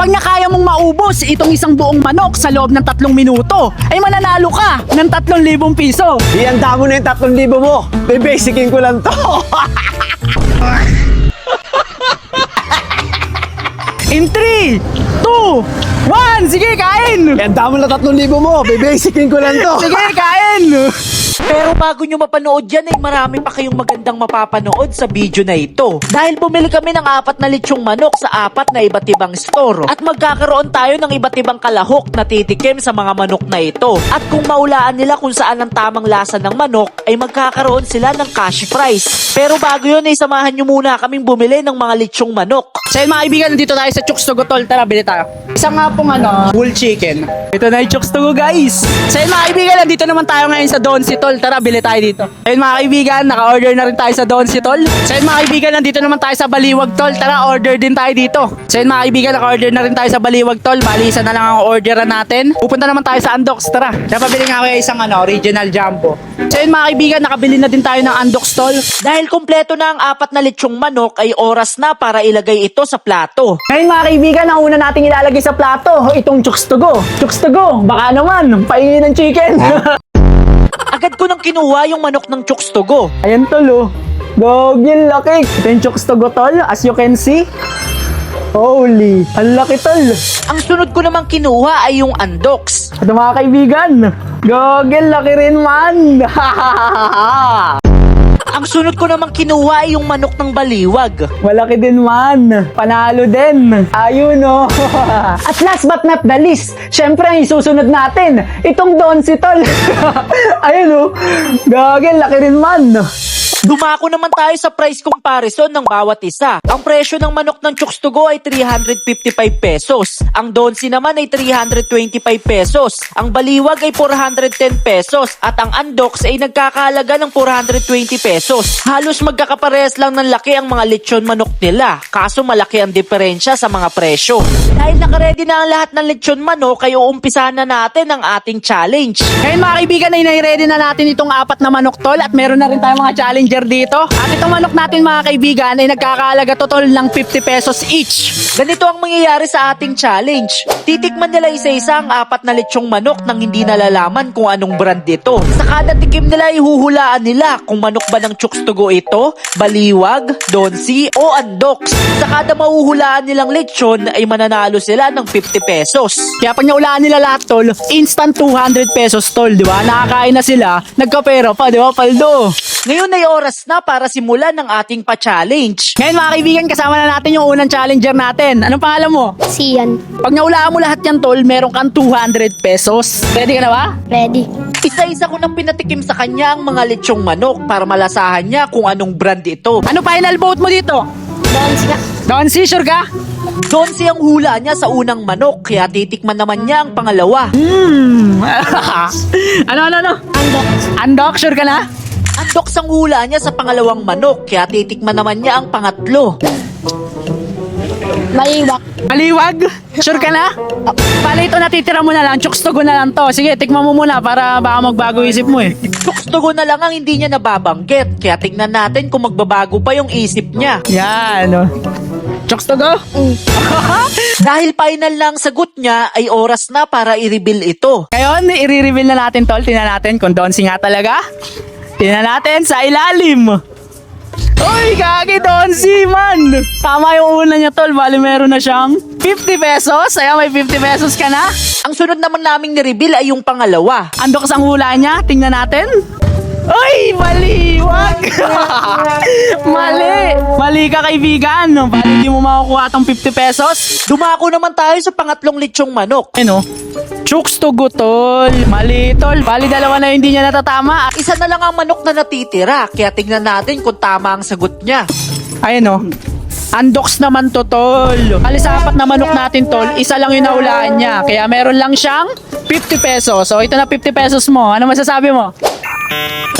Pag nakaya mong maubos itong isang buong manok sa loob ng tatlong minuto, ay mananalo ka ng 3,000 piso. Ihanda mo na yung 3,000 mo. Bibasicin ko lang to. In 3, 2, 1, sige, kain! Ihanda mo na 3,000 mo. Bibasicin ko lang to. Sige, kain! Pero bago nyo mapanood yan ay marami pa kayong magandang mapapanood sa video na ito. Dahil bumili kami ng apat na lechong manok sa apat na iba't ibang store. At magkakaroon tayo ng iba't ibang kalahok na titikim sa mga manok na ito. At kung maulaan nila kung saan ang tamang lasa ng manok, ay magkakaroon sila ng cash prize. Pero bago yun ay samahan nyo muna kaming bumili ng mga lechong manok. So yun mga kaibigan, nandito tayo sa Chooks to Go Tol. Tara, bili tayo. Isang nga pong ano, full chicken. Ito na yung Chooks to Go guys. So yun mga kaibigan, nandito naman tayo ngayon sa Don Si Tol. Tara, bili tayo dito. So yun mga kaibigan, naka-order na rin tayo sa Don Si Tol. So yun mga kaibigan, nandito naman tayo sa Baliwag Tol. Tara, order din tayo dito. So yun mga kaibigan, naka-order na rin tayo sa Baliwag Tol. Bali, isa na lang ang orderan natin. Pupunta naman tayo sa Andox. Tara, napabili nga ako yung isang ano, original jumbo. So yun mga kaibigan, nakabili na din tayo ng Andox Tol. Dahil kompleto na ang apat na lechong manok ay oras na para ilagay ito sa plato. Ngayon mga kaibigan, ang una nating ilalagay sa plato, itong Chooks to Go. Chooks to Go, baka naman, paingin ng chicken. Agad ko nang kinuha yung manok ng Chooks to go. Ayan tol oh. Gogil laki. Ito yung chooks to go tol. As you can see. Holy. Ang laki tol. Ang sunod ko namang kinuha ay yung Andox. Ito mga kaibigan. Gogil laki rin man. Ang sunod ko namang kinuha ay yung manok ng baliwag. Malaki din man. Panalo din. Ayun oh. At last but not the least, syempre ang isusunod natin, itong Don si tol. Ayun oh. Gogil laki rin man. Dumako naman tayo sa price comparison ng bawat isa. Ang presyo ng manok ng Chooks to go ay 355 pesos. Ang Donsi naman ay 325 pesos. Ang Baliwag ay 410 pesos. At ang Andox ay nagkakahalaga ng 420 pesos. Halos magkakapares lang ng laki ang mga lechon manok nila. Kaso malaki ang diferensya sa mga presyo. Dahil nakaredy na ang lahat ng lechon manok, ay uumpisahan na natin ang ating challenge. Ngayon mga kaibigan ay nai-ready na natin itong apat na manok tol at meron na rin tayong mga challenger dito. At itong manok natin mga kaibigan ay nagkakahalaga totol ng 50 pesos each. Ganito ang mangyayari sa ating challenge. Titikman nila isa-isa ang apat na lechong manok nang hindi nalalaman kung anong brand ito. Sa kada tikim nila, ihuhulaan nila kung manok ba ng Chooks to go ito, Baliwag, Donsi, o Andox. Sa kada mahuhulaan nilang lechon ay mananalo sila ng 50 pesos. Kaya pag naulaan nila lahat tol, instant 200 pesos tol, di ba? Nakakain na sila, nagkapera pa, di ba, paldo? Ngayon ay oras na para simulan ng ating pa-challenge. Ngayon mga kaibigan, kasama na natin yung unang challenger natin. Anong pangalan mo? Sian. Pag naulaan mo lahat yan tol, meron kang 200 pesos. Ready ka na ba? Ready. Isa-isa ko nang pinatikim sa kanya ang mga lechong manok para malasahan niya kung anong brand ito. Ano final vote mo dito? Dance. Don C, sure ka? Doon siyang hula niya sa unang manok, kaya titikman naman niya ang pangalawa. Hmm. ano, ano, ano? Andok. Andok, sure ka na? Andok ang hula niya sa pangalawang manok, kaya titikman naman niya ang pangatlo. Maliwak. Maliwag? Sure ka na? Pala ito natitira mo na lang, chooks to go na lang to. Sige, tikman mo muna para baka magbago isip mo eh. Tukstugo na lang ang hindi niya nababanggit, kaya tingnan natin kung magbabago pa yung isip niya. Yan, oh. Chooks to go? Dahil final lang sagot niya, ay oras na para i-reveal ito. Ngayon, i-reveal na natin tol. Tingnan natin kung Donsi nga talaga. Tingnan natin sa ilalim. Uy, kagi Donsi man! Tama yung una niya tol. Bali meron na siyang 50 pesos. Ayan, may 50 pesos ka na. Ang sunod naman naming ni-reveal ay yung pangalawa. Andok ang hula niya. Tingnan natin. Uy, mali! Wag! mali! Mali ka kaibigan. Bali hindi mo makukuha tong 50 pesos. Dumako naman tayo sa pangatlong lechong manok. Ano? Chooks to go, tol. Mali, tol. Bali dalawa na hindi niya natatama. Isa na lang ang manok na natitira, kaya tingnan natin kung tama ang sagot niya. Ayun o. Undox naman to, tol. Bali sa apat na manok natin, tol, isa lang yung naulaan niya. Kaya meron lang siyang 50 pesos. So, ito na 50 pesos mo. Ano masasabi mo?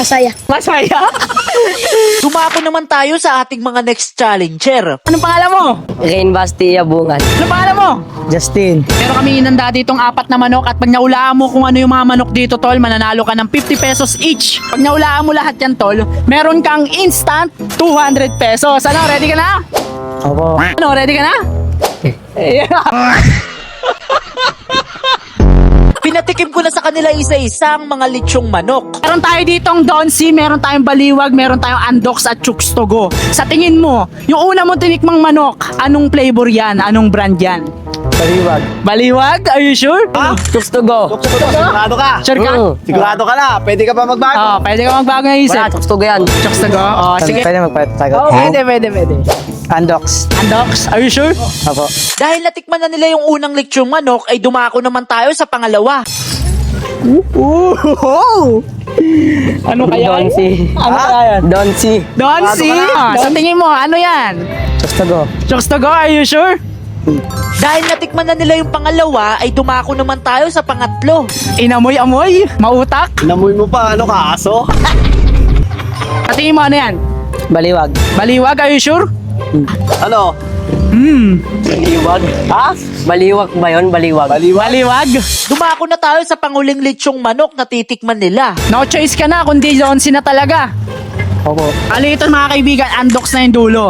Masaya. Masaya. Dumako naman tayo sa ating mga next challenger. Anong pangalan mo? Rain Bastilla Bungan. Anong pangalan mo? Justin. Pero kami inanda ditong apat na manok at pag naulaan mo kung ano yung mga manok dito, tol, mananalo ka ng 50 pesos each. Pag naulaan mo lahat yan, tol, meron kang instant 200 pesos. Ano, ready ka na? Opo. Ano, ready ka na? Pinatikim ko na sa kanila isa-isa ang mga lechong manok. Meron tayo ditong Donsi, meron tayong Baliwag, meron tayong Andox at Chooks to go. Sa tingin mo, yung una mong tinikmang manok, anong flavor yan? Anong brand yan? Baliwag. Baliwag? Are you sure? Ha? Chooks to go. Sigurado ka? Sure ka? Mm. Sigurado ka na? Pwede ka pa magbago? Oh, pwede ka magbago ng isip. Wala, chooks to go yan. Chooks to go? Oh, sige. Pwede magpatago? Oh, pwede, pwede, pwede. Andox. Andox, are you sure? Apo. Dahil natikman na nila yung unang lechong manok, ay dumako naman tayo sa pangalawa. Ooh! Ano kaya? Donsi. Ano kaya yan? Donsi. Donsi? Sigurado ka Ah, sa tingin mo, ano yan? Chooks to go. Chooks to go, are you sure? Dahil natikman na nila yung pangalawa, ay dumako naman tayo sa pangatlo. Inamoy-amoy? Mautak? Inamoy mo pa, ano ka, aso? Sa tingin mo, ano yan? Baliwag. Baliwag, are you sure? Ano? Hmm. Baliwag? Ha? Baliwag ba yun? Baliwag. Baliwag? Dumako na tayo sa panguling lechong manok na titikman nila. No choice ka na, kundi Donsi na talaga. Opo. Ali ito mga kaibigan, Andox na yung dulo.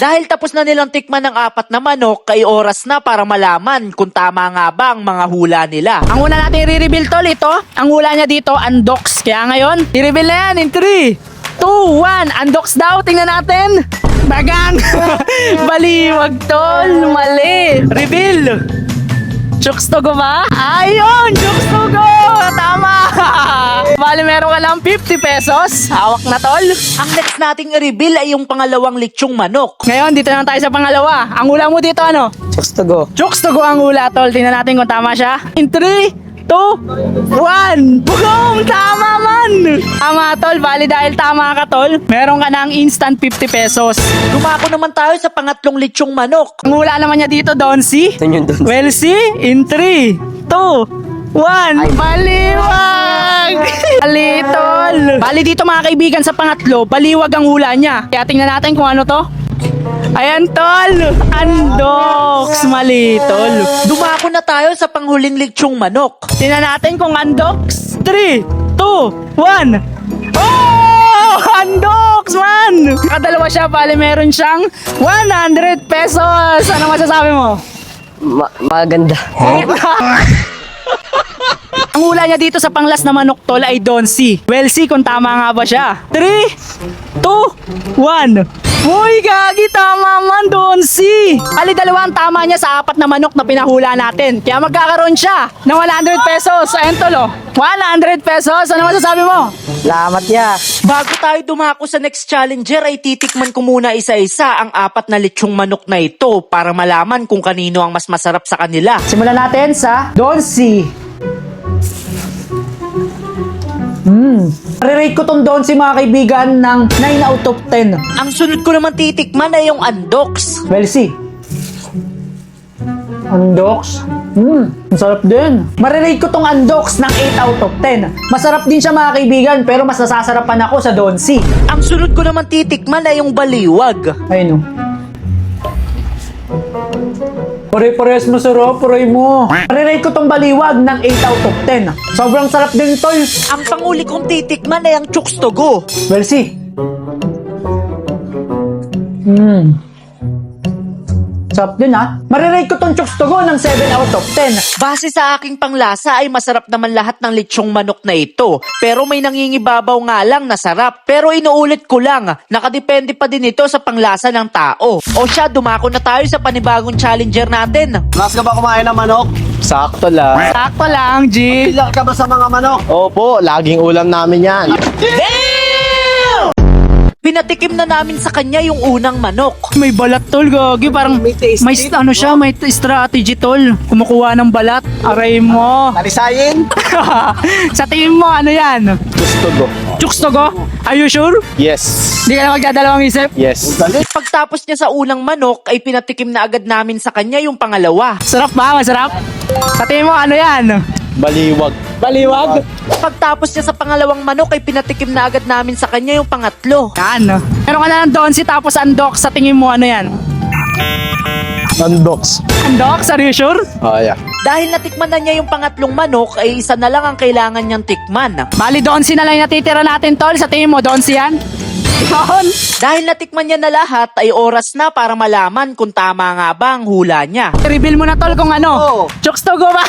Dahil tapos na nilang tikman ng apat na manok, kay oras na para malaman kung tama nga ba ang mga hula nila. Ang una natin i-reveal tol, ito. Ang hula niya dito, Andox. Kaya ngayon, i-reveal na yan in 3, 2, 1. Andox daw, tingnan natin. Bagang! Baliwag tol, mali. Reveal. Chooks to go ba? Ayun! Chooks to go! Tama! Bali, meron ka lang 50 pesos. Hawak na tol. Ang next nating i-reveal ay yung pangalawang lechong manok. Ngayon, dito na tayo sa pangalawa. Ang hula mo dito, ano? Chooks to go. Chooks to go ang hula, tol. Tingnan natin kung tama siya. In 3, 2, 1. Boom! Tama man! Tama, tol. Bali dahil tama ka, tol. Meron ka ng instant 50 pesos. Dumako naman tayo sa pangatlong lechong manok. Ang hula naman niya dito, Donsi. Ito yun, Donsi. Well, see? In 3, 2, 1. Baliwag! Bali, tol. Bali dito mga kaibigan sa pangatlo, baliwag ang hula niya. Kaya tingnan natin kung ano to. Ayan, tol. Andox. Mali, tol. Dumako na tayo sa panghuling lechong manok. Tingnan natin kung Andox. 3, 2, 1. Oh! Andox, man! Kadalawa siya, bali meron siyang 100 pesos. Ano masasabi mo? Ma- maganda. Ang hula niya dito sa panglas na manok tol ay Donsi. Well, see kung tama nga ba siya. 3, 2, 1. Uy, gagi, tama man, Donsi. Ali, dalawa ang tama niya sa apat na manok na pinahula natin. Kaya magkakaroon siya ng 100 pesos. Ayun, tol, oh. 100 pesos. Ano masasabi mo? Salamat ya. Bago tayo dumako sa next challenger ay titikman ko muna isa-isa ang apat na lechong manok na ito para malaman kung kanino ang mas masarap sa kanila. Simulan natin sa Donsi. Hmm. Re-rate ko tong Donsi mga kaibigan ng 9 out of 10. Ang sunod ko naman titikman ay yung Andox. Well, see. Andox? Hmm, ang sarap din. Marirate ko tong Andox ng 8 out of 10. Masarap din siya mga kaibigan, pero mas nasasarapan ako sa Donsi. Ang sunod ko naman titikman ay yung Baliwag. Ayun o. Pare-pares masarap, pare mo. Marirate ko tong baliwag ng 8 out of 10. Sobrang sarap din, tol. Ang panguli kong titikman ay ang Chooks to go. Well, see. Sarap din ha. Marirate ko tong chooks to go ng 7 out of 10. Base sa aking panglasa ay masarap naman lahat ng lechong manok na ito. Pero may nangingibabaw nga lang na sarap. Pero inuulit ko lang, nakadepende pa din ito sa panglasa ng tao. O siya, dumako na tayo sa panibagong challenger natin. Last ka ba kumain ng manok? Sakto lang. Sakto lang, G. Ilang ka ba sa mga manok? Opo, laging ulam namin yan. Pinatikim na namin sa kanya yung unang manok. May balat tol, gagi. Parang may, taste din. ano siya, may t- strategy tol. Kumukuha ng balat. Aray mo. Talisayin? sa tingin mo, ano yan? Gusto ko. Chooks to go? Are you sure? Yes. Hindi ka na magdadalawang isip? Yes. Pagtapos niya sa unang manok ay pinatikim na agad namin sa kanya yung pangalawa. Sarap ba? Masarap? Sa tingin mo, ano yan? Baliwag. Baliwag? Pagtapos niya sa pangalawang manok ay pinatikim na agad namin sa kanya yung pangatlo. Yan. Meron ka na ng Donsi tapos Andox. Sa tingin mo, ano yan? Unbox. Andox? Are you sure? Oh, yeah. Dahil natikman na niya yung pangatlong manok ay isa na lang ang kailangan niyang tikman. Bali, Donsi na lang yung natitira natin, tol. Sa tingin mo, Donsi yan? Yun. Dahil natikman niya na lahat, ay oras na para malaman kung tama nga ba ang hula niya. Reveal mo na tol kung ano. Oo. Chokes to go ba?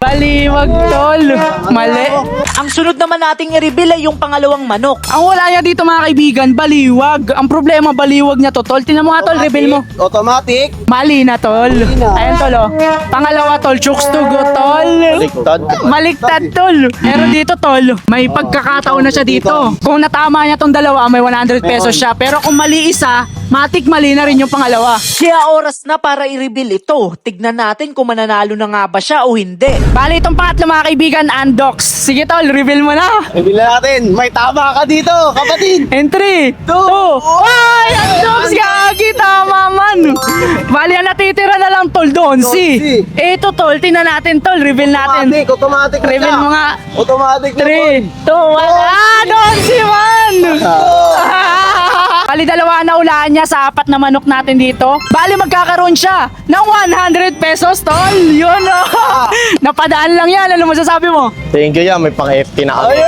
Baliwag tol. Mali. Ang sunod naman nating i-reveal ay yung pangalawang manok. Ang wala niya dito mga kaibigan, baliwag. Ang problema, baliwag niya to tol. Tingnan mo nga tol, reveal mo. Automatic. Mali na tol. na. Ayan tol oh. Pangalawa tol, chokes to go tol. Baliktad. Maliktad tol. Pero dito tol, may pagkakataon na siya dito. Kung natama niya tong dalawa, may 100 pesos siya. Pero kung mali isa, matik mali na rin yung pangalawa. Kaya oras na para i-reveal ito. Tignan natin kung mananalo na nga ba siya o hindi. Bali itong pangatlo mga kaibigan, Andox. Sige tol, reveal mo na. Reveal na natin. May tama ka dito, kapatid. In 3, 2, 1, Andox! Gagi, tama man. Bali ang natitira tol doon, si. Donsi. Ito tol, tingnan natin tol, reveal natin. Automatic, automatic na Reveal siya. mo nga. Automatic na 3, 2, 1, ah, doon si man! Bali dalawa na ulaan niya sa apat na manok natin dito. Bali magkakaroon siya ng 100 pesos, tol. Yun, oh. Napadaan lang yan. Ano masasabi mo? Thank you yan, may pang FT na kami.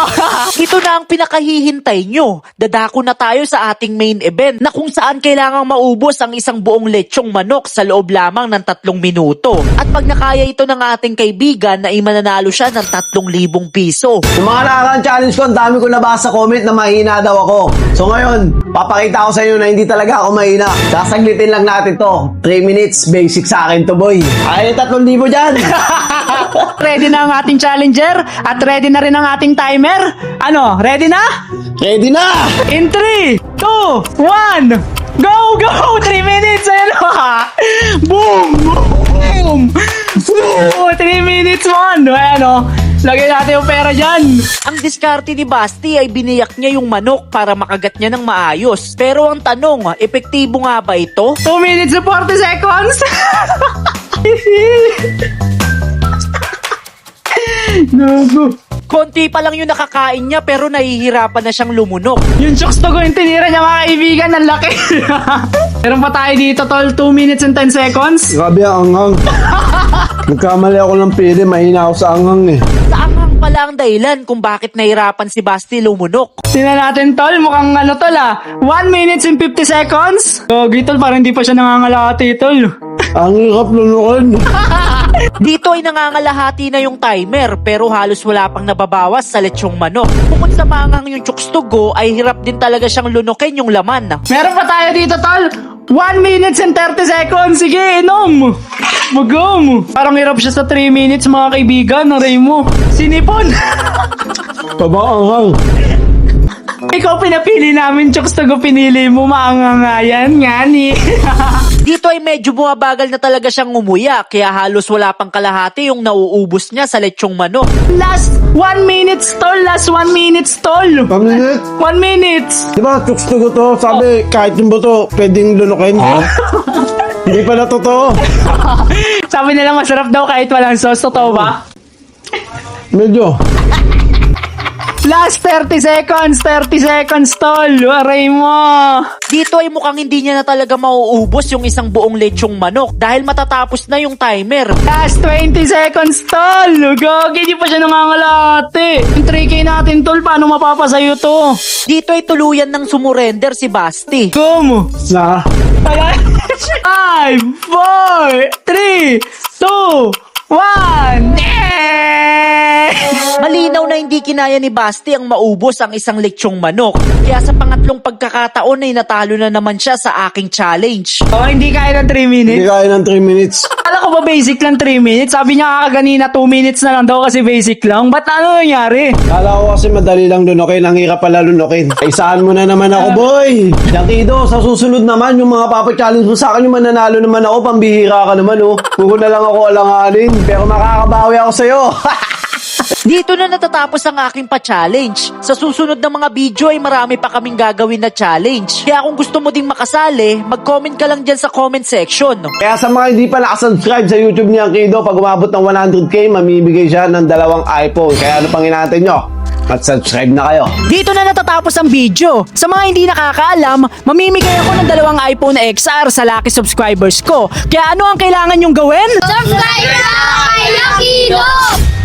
Ito na ang pinakahihintay nyo. Dadako na tayo sa ating main event na kung saan kailangang maubos ang isang buong lechong manok sa loob lamang ng tatlong minuto. At pag nakaya ito ng ating kaibigan na imananalo siya ng tatlong libong piso. Yung mga nakakang challenge ko, ang dami ko nabasa comment na mahina daw ako. So ngayon, papakita ko sa inyo na hindi talaga ako mahina. Sasaglitin lang natin to. 3 minutes, basic sa akin to boy. Ay, 3,000 dyan. ready na ang ating challenger at ready na rin ang ating timer. Ano, ready na? Ready na! In 3, 2, 1, go, go! 3 minutes, ayan o ha! Boom! Boom! Boom! 3 minutes, man! Ayan o, lagay natin yung pera dyan. Ang diskarte ni Basti ay biniyak niya yung manok para makagat niya ng maayos. Pero ang tanong, epektibo nga ba ito? 2 minutes and 40 seconds! Nago. Konti pa lang yung nakakain niya pero nahihirapan na siyang lumunok. Yung chokes to yung tinira niya mga kaibigan, ang laki. Meron pa tayo dito, tol, 2 minutes and 10 seconds. Grabe ang anghang. Nagkamali ako ng pili, mahina ako sa anghang eh. Sa anghang pala ang dahilan kung bakit nahirapan si Basti lumunok. Tingnan natin, tol. Mukhang ano, tol, ah. 1 minutes and 50 seconds. Gogi, tol. Parang hindi pa siya nangangalati, tol. Ang hirap lunukin. Dito ay nangangalahati na yung timer pero halos wala pang nababawas sa lechong manok. Bukod sa mangang yung chooks to go ay hirap din talaga siyang lunukin yung laman. Meron pa tayo dito, tol. 1 minutes and 30 seconds. Sige, inom. Magum. Parang hirap siya sa 3 minutes, mga kaibigan. Aray mo. Sinipon. Anghang. Ikaw pinapili namin, chokes to go pinili mo. Maangangayan nga ni. Dito ay medyo bumabagal na talaga siyang umuya kaya halos wala pang kalahati yung nauubos niya sa lechong manok. Last 1 minute, tol. Last 1 minute, tol. Pamilit. 1 minute. Di ba, chooks to go to, sabi, kahit yung buto, pwedeng lunukin. Hindi pala totoo. Sabi nila masarap daw kahit walang sauce. Totoo ba? Medyo. Last 30 seconds, 30 seconds, tol. Aray mo. Dito ay mukhang hindi niya na talaga mauubos yung isang buong lechong manok dahil matatapos na yung timer. Last 20 seconds, tol. Gagi, di pa siya nangangalate. Yung 3K natin, tol. Paano mapapasayo to? Dito ay tuluyan ng sumurrender si Basti. Come. Na. 5, 4, 3, 2, 1. Malinaw na hindi kinaya ni Basti ang maubos ang isang lechong manok. Kaya sa pangatlong pagkakataon ay natalo na naman siya sa aking challenge. Oh, hindi kaya ng 3 Hindi minutes. kaya ng 3 minutes. Akala ko ba basic lang 3 minutes? Sabi niya kakaganina 2 minutes na lang daw kasi basic lang. Ba't ano nangyari? Kala ko kasi madali lang lunukin, ang hirap pala lunukin. Isahan mo na naman ako, boy! Yakido, sa susunod naman, yung mga papa-challenge mo sa akin, yung mananalo naman ako, pambihira ka naman, oh. Puro na lang ako alanganin, pero makakabawi ako sa'yo. Dito na natatapos ang aking pa-challenge. Sa susunod na mga video ay marami pa kaming gagawin na challenge. Kaya kung gusto mo ding makasali, mag-comment ka lang dyan sa comment section. Kaya sa mga hindi pa nakasubscribe sa YouTube ni Yakido, pag umabot ng 100k, mamibigay siya ng dalawang iPhone. Kaya ano pang hinatay nyo? At-subscribe na kayo. Dito na natatapos ang video. Sa mga hindi nakakaalam, mamimigay ako ng dalawang iPhone XR sa lucky subscribers ko. Kaya ano ang kailangan nyong gawin? Subscribe na kay Lucky Dog!